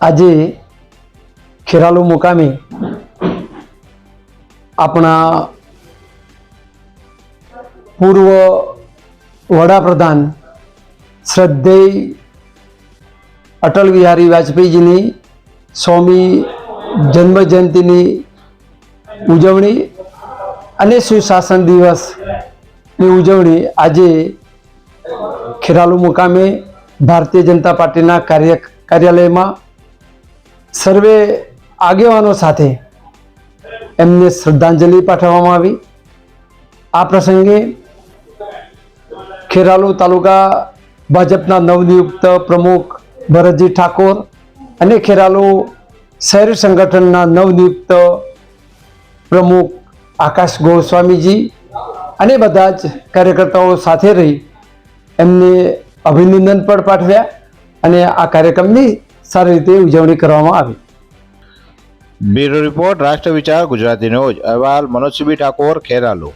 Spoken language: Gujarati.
આજે ખેરાલુ મુકામે આપણા પૂર્વ વડાપ્રધાન શ્રદ્ધેય અટલ બિહારી વાજપેયીજીની સ્વામી જન્મ જયંતિની ઉજવણી અને સુશાસન દિવસની ઉજવણી આજે ખેરાલુ મુકામે ભારતીય જનતા પાર્ટીના કાર્ય કાર્યાલયમાં સર્વે આગેવાનો સાથે એમને શ્રદ્ધાંજલિ પાઠવવામાં આવી. આ પ્રસંગે ખેરાલુ તાલુકા ભાજપના નવનિયુક્ત પ્રમુખ ભરતજી ઠાકોર અને ખેરાલુ શહેર સંગઠનના નવનિયુક્ત પ્રમુખ આકાશ ગોસ્વામીજી અને બધા જ કાર્યકર્તાઓ સાથે રહી એમને અભિનંદન પણ પાઠવ્યા અને આ કાર્યક્રમની સારી રીતે ઉજવણી કરવામાં આવી. બ્યુરો રિપોર્ટ, રાષ્ટ્ર વિચાર, ગુજરાતી ન્યૂઝ. અહેવાલ મનોજ સિબી ઠાકોર, ખેરાલુ.